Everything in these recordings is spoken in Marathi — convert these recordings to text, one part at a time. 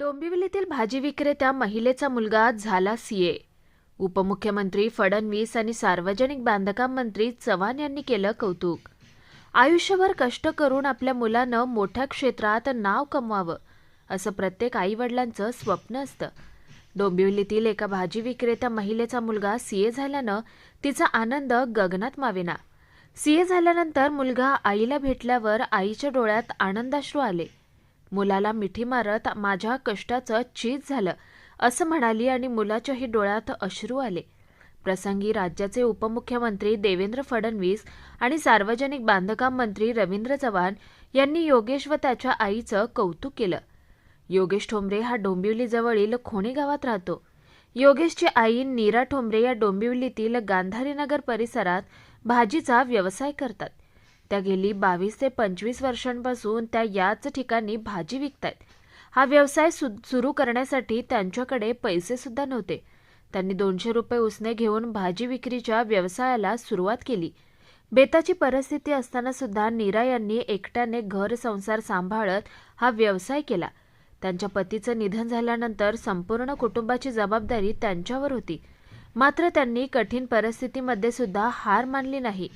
डोंबिवलीतील भाजी विक्रेत्या महिलेचा मुलगा झाला सीए उपमुख्यमंत्री फडणवीस आणि सार्वजनिक बांधकाम मंत्री चव्हाण यांनी केलं कौतुक. आयुष्यभर कष्ट करून आपल्या मुलानं मोठ्या क्षेत्रात नाव कमवावं असं प्रत्येक आईवडिलांचं स्वप्न असतं. डोंबिवलीतील एका भाजी विक्रेत्या महिलेचा मुलगा सीए झाल्यानं तिचा आनंद गगनात मावेना. सीए झाल्यानंतर मुलगा आईला भेटल्यावर आईच्या डोळ्यात आनंदाश्रू आले. मुलाला मिठी मारत माझ्या कष्टाचं चीज झालं असं म्हणाली आणि मुलाच्याही डोळ्यात अश्रू आले. प्रसंगी राज्याचे उपमुख्यमंत्री देवेंद्र फडणवीस आणि सार्वजनिक बांधकाम मंत्री रवींद्र चव्हाण यांनी योगेश व त्याच्या आईचं कौतुक केलं. योगेश ठोंबरे हा डोंबिवलीजवळील खोणी गावात राहतो. योगेशची आई नीरा ठोंबरे या डोंबिवलीतील गांधारीनगर परिसरात भाजीचा व्यवसाय करतात. त्या गेली बावीस ते पंचवीस वर्षांपासून त्या याच ठिकाणी भाजी विकतायत. हा व्यवसाय सु सुरू करण्यासाठी त्यांच्याकडे पैसेसुद्धा नव्हते. त्यांनी दोनशे रुपये उसने घेऊन भाजी विक्रीच्या व्यवसायाला सुरुवात केली. बेताची परिस्थिती असताना सुद्धा नीरा यांनी एकट्याने घर संसार सांभाळत हा व्यवसाय केला. त्यांच्या पतीचं निधन झाल्यानंतर संपूर्ण कुटुंबाची जबाबदारी त्यांच्यावर होती. मात्र त्यांनी कठीण परिस्थितीमध्ये सुद्धा हार मानली नाही.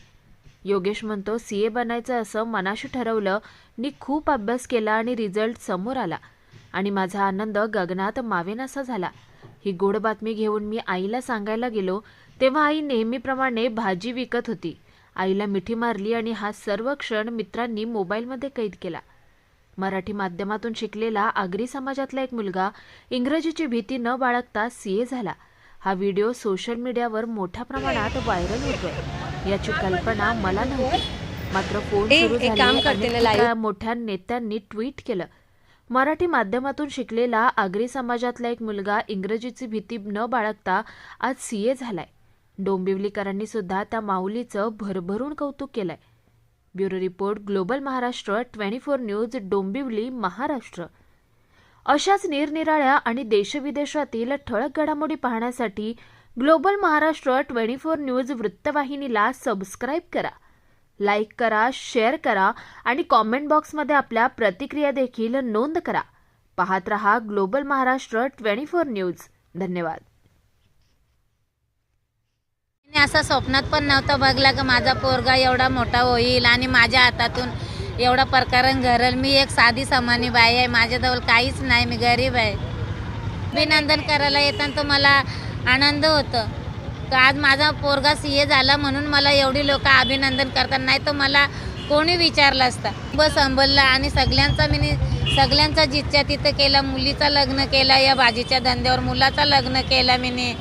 योगेश म्हणतो सी ए बनायचं असं मनाशी ठरवलं मी खूप अभ्यास केला आणि रिझल्ट समोर आला. आणि माझा आनंद गगनात मावेनासा झाला. ही गोड बातमी घेऊन मी आईला सांगायला गेलो तेव्हा आई नेहमीप्रमाणे भाजी विकत होती. आईला मिठी मारली आणि हा सर्व क्षण मित्रांनी मोबाईलमध्ये कैद केला. मराठी माध्यमातून शिकलेला आगरी समाजातला एक मुलगा इंग्रजीची भीती न बाळगता सी ए झाला. हा व्हिडिओ सोशल मीडियावर मोठ्या प्रमाणात व्हायरल होतोय. याची कल्पना मला नव्हती. मात्र फोन मोठ्या नेत्यांनी ट्विट केलं. मराठी माध्यमातून शिकलेला आगरी समाजातला एक मुलगा इंग्रजीची भीती न बाळगता आज सीए झालाय. डोंबिवलीकरांनी सुद्धा त्या माऊलीचं भरभरून कौतुक केलंय. Bureau report global Maharashtra twenty four news Dombivli Maharashtra. अशाच निरनिराळ्या आणि देशविदेशातील ठळक घडामोडी पाहण्यासाठी global Maharashtra twenty four news वृत्तवाहिनीला सबस्क्राईब करा लाईक करा शेअर करा आणि कॉमेंट बॉक्समध्ये आपल्या प्रतिक्रिया देखील नोंद करा. पाहत रहा global Maharashtra twenty four news. धन्यवाद. मी असं स्वप्नात पण नव्हतं बघला की माझा पोरगा एवढा मोठा होईल आणि माझ्या हातातून एवढा प्रकारण घरल. मी एक साधी सामान्य बाई आहे. माझ्याजवळ काहीच नाही. मी गरीब आहे. अभिनंदन करायला येताना तर मला आनंद होतं. का आज माझा पोरगा सी ए झाला म्हणून मला एवढी लोक अभिनंदन करतात. नाही तर मला कोणी विचारलं असता. बस अंबलला आणि सगळ्यांचा मी सगळ्यांचा जिच्छा तिथं केला. मुलीचं लग्न केलं या भाजीच्या धंद्यावर मुलाचं लग्न केलं मी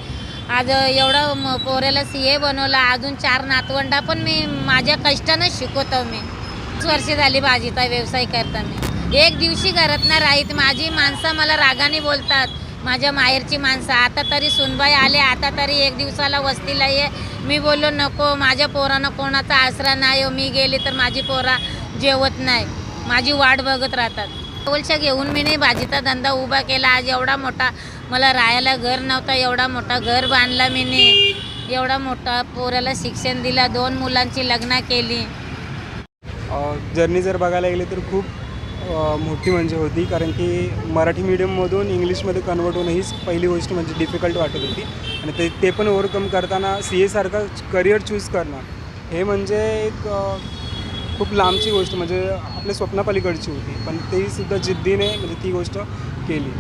आज एवढं म- पोऱ्याला सी ए बनवला. अजून चार नातवंडा पण मी माझ्या कष्टानं शिकवतो मी. पाच वर्ष झाली भाजीचा व्यवसाय करता मी एक दिवशी घरात नाही राहीत. माझी माणसं मला रागाने बोलतात. माझ्या माहेरची माणसं. आता तरी सुनबाई आले आता तरी एक दिवसाला वस्तीला ये. मी बोललो नको माझ्या पोरानं कोणाचा आसरा नाही हो. मी गेली तर माझी पोरा जेवत नाही. माझी वाट बघत राहतात. टोलशा घेऊन मी नाही भाजीचा धंदा उभा केला. आज एवढा मोठा मला राहायला घर नव्हता. एवढा मोठा घर बांधला मी एवढा मोठा पोराला शिक्षण दिला. दोन मुलांची लग्न केली. जर्नी जर बघायला गेली तर खूप मोठी म्हणजे होती. कारण की मराठी मीडियममधून इंग्लिशमध्ये कन्वर्ट होणं हीच पहिली गोष्ट म्हणजे डिफिकल्ट वाटत होती. आणि ते ते पण ओव्हरकम करताना सी एसारखं करिअर चूज करणं हे म्हणजे एक खूप लांबची गोष्ट म्हणजे आपल्या स्वप्नापलीकडची होती. पण तीसुद्धा जिद्दीने म्हणजे ती गोष्ट केली.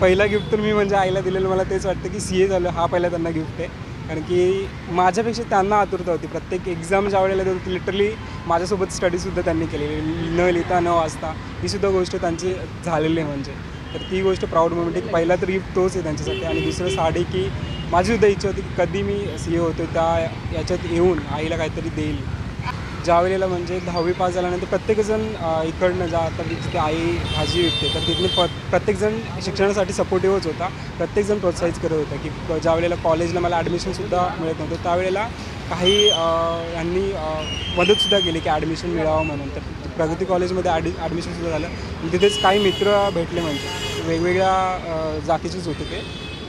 पहिला गिफ्ट तर मी म्हणजे आईला दिलेलं. मला तेच वाटतं की सी ए झालं. हा पहिला त्यांना गिफ्ट आहे. कारण की माझ्यापेक्षा त्यांना आतुरता होती. प्रत्येक एक्झाम ज्या वेळेला देत लिटरली माझ्यासोबत स्टडीसुद्धा त्यांनी केलेली. न लिहिता न वाचता तीसुद्धा गोष्ट त्यांची झालेली आहे म्हणजे. तर ती गोष्ट प्राऊड मोमेंट एक पहिला तर गिफ्ट तोच आहे त्यांच्यासाठी. आणि दुसरं साडी की माझीसुद्धा इच्छा होती की कधी मी सी ए होतो त्या याच्यात येऊन आईला काहीतरी देईल. ज्या वेळेला म्हणजे दहावी पास झाल्यानंतर प्रत्येकजण इकडनं जा तर जिथे आई भाजी विकते तर तिथले प प्रत्येकजण शिक्षणासाठी सपोर्टिव्हच होता. प्रत्येकजण प्रोत्साहित करत होता की ज्यावेळेला ज्या वेळेला कॉलेजला मला ॲडमिशनसुद्धा मिळत नव्हतं त्यावेळेला काही यांनी मदतसुद्धा केली की ॲडमिशन मिळावं म्हणून. तर प्रगती कॉलेजमध्ये ॲडि ॲडमिशनसुद्धा झालं. आणि तिथेच काही मित्र भेटले म्हणजे वेगवेगळ्या जातीचेच होते ते.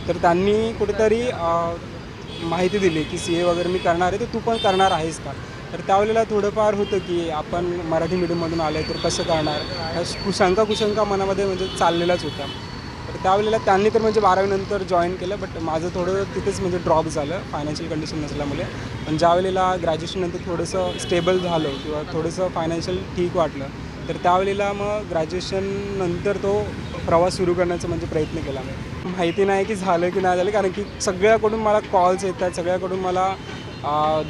तर त्यांनी कुठेतरी माहिती दिली की सी ए वगैरे मी करणार आहे तर तू पण करणार आहेस का? तर त्यावेळेला थोडंफार होतं की आपण मराठी मीडियममधून आलं आहे तर कसं करणार? ह्या कुशंका मनामध्ये म्हणजे चाललेलाच होता. तर त्यावेळेला त्यांनी तर म्हणजे बारावीनंतर जॉईन केलं बट माझं थोडं तिथेच म्हणजे ड्रॉप झालं फायनान्शियल कंडिशन नसल्यामुळे. पण ज्यावेळेला ग्रॅज्युएशननंतर थोडंसं स्टेबल झालं किंवा थोडंसं फायनान्शियल ठीक वाटलं तर त्यावेळेला मग ग्रॅज्युएशननंतर तो प्रवास सुरू करण्याचा म्हणजे प्रयत्न केला मी. माहिती नाही की झालं की नाही झालं कारण की सगळ्याकडून मला कॉल्स येतात सगळ्याकडून मला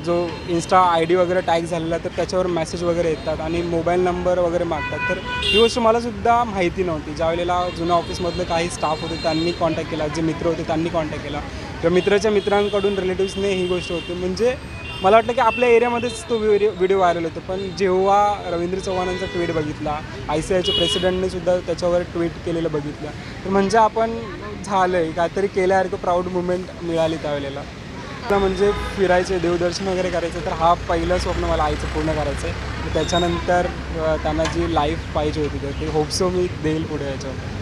जो इन्स्टा आय डी वगैरे टॅग झालेला तर त्याच्यावर मेसेज वगैरे येतात आणि मोबाईल नंबर वगैरे मागतात. तर ही गोष्ट मलासुद्धा माहिती नव्हती. ज्या वेळेला जुन्या ऑफिसमधलं काही स्टाफ होते त्यांनी कॉन्टॅक्ट केला. जे मित्र होते त्यांनी कॉन्टॅक्ट केला. किंवा मित्राच्या मित्रांकडून रिलेटिव्सने ही गोष्ट होती. म्हणजे मला वाटलं की आपल्या एरियामध्येच तो व्हिडिओ व्हिडिओ व्हायरल होतो. पण जेव्हा रवींद्र चव्हाणांचा ट्विट बघितला आय सी आयच्या प्रेसिडेंटने सुद्धा त्याच्यावर ट्विट केलेलं बघितलं. तर म्हणजे आपण झालं आहे काहीतरी केल्यासारखं प्राऊड मुवमेंट मिळाली त्यावेळेला. मला म्हणजे फिरायचे देवदर्शन वगैरे करायचं तर हा पहिलं स्वप्न मला आईचं पूर्ण करायचं आहे त्याच्यानंतर त्यांना जी लाईफ पाहिजे होती तर ते होपसो मी देईल पुढे याच्यावर.